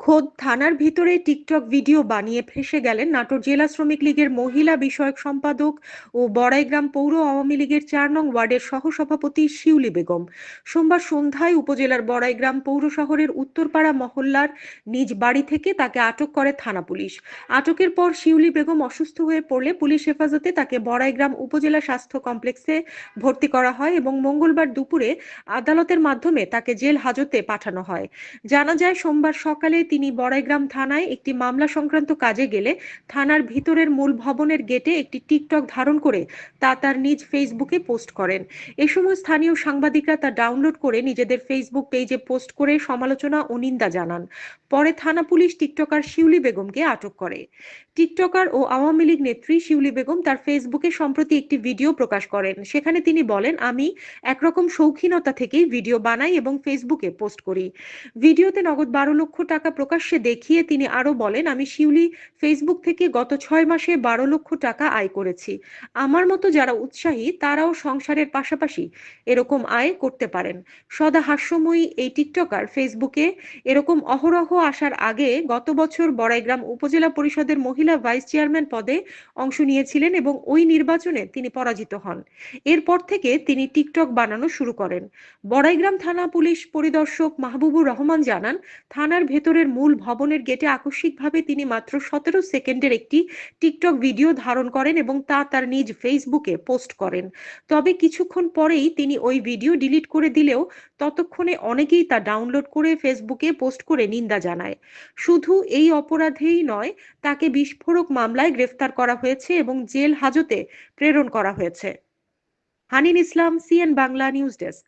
খোদ থানার ভিতরে টিকটক ভিডিও বানিয়ে ফেসে গেলেন নাটোর জেলা শ্রমিক লীগের মহিলা বিষয়ক সম্পাদক ও বড়াইগ্রাম পৌর আওয়ামী লীগের চার নং ওয়ার্ডের সহসভাপতি শিউলি বেগম। সোমবার সন্ধ্যায় উপজেলার বড়াইগ্রাম পৌর শহরের উত্তরপাড়া মহল্লার নিজ বাড়ি থেকে তাকে আটক করে থানা পুলিশ। আটকের পর শিউলি বেগম অসুস্থ হয়ে পড়লে পুলিশ হেফাজতে তাকে বড়াইগ্রাম উপজেলা স্বাস্থ্য কমপ্লেক্সে ভর্তি করা হয় এবং মঙ্গলবার দুপুরে আদালতের মাধ্যমে তাকে জেল হাজতে পাঠানো হয়। জানা যায়, সোমবার সকালে তিনি বড়াইগ্রাম থানায় একটি মামলা সংক্রান্ত কাজে গেলে থানার ভিতরের মূল ভবনের গেটে একটি টিকটক ধারণ করে তা তার নিজ ফেসবুকে পোস্ট করেন। এ সময় স্থানীয় সাংবাদিকরা তা ডাউনলোড করে নিজেদের ফেসবুক পেজে পোস্ট করে সমালোচনা ও নিন্দা জানান। পরে থানা পুলিশ টিকটকার শিউলি বেগমকে আটক করে। টিকটকার ও আওয়ামী লীগ নেত্রী শিউলি বেগম তার ফেসবুকে সম্প্রতি একটি ভিডিও প্রকাশ করেন। সেখানে তিনি বলেন, আমি একরকম শৌখিনতা থেকেই ভিডিও বানাই এবং ফেসবুকে পোস্ট করি। ভিডিওতে নগদ বারো লক্ষ টাকা প্রকাশ্যে দেখিয়ে তিনি আরও বলেন, আমি শিউলি ফেসবুক থেকে গত ছয় মাসে বারো লক্ষ টাকা আয় করেছি। আমার মতো যারা উৎসাহী, তারাও সংসারের পাশাপাশি এরকম আয় করতে পারেন। সদা হাস্যময়ী এই টিকটকার ফেসবুকে এরকম অহরহ আসার আগে গত বছর বড়াইগ্রাম উপজেলা পরিষদের মহিলা ভাইস চেয়ারম্যান পদে অংশ নিয়েছিলেন এবং ওই নির্বাচনে তিনি পরাজিত হন। এরপর থেকে তিনি টিকটক বানানো শুরু করেন। বড়াইগ্রাম থানা পুলিশ পরিদর্শক মাহবুবুর রহমান জানান, থানার ভেতরের মূল ভবনের গেটে আকস্মিকভাবে তিনি মাত্র সতেরো সেকেন্ডের একটি টিকটক ভিডিও ধারণ করেন এবং তা তার নিজ ফেসবুকে পোস্ট করেন। তবে কিছুক্ষণ পরেই তিনি ওই ভিডিও ডিলিট করে দিলেও ততক্ষণে অনেকেই তা ডাউনলোড করে ফেসবুকে পোস্ট করে নিন্দা জানায়। শুধু এই অপরাধেই নয়, তাকে বিস্ফোরক মামলায় গ্রেফতার করা হয়েছে এবং জেল হাজতে প্রেরণ করা হয়েছে। Hanin Islam, CN Bangla news desk.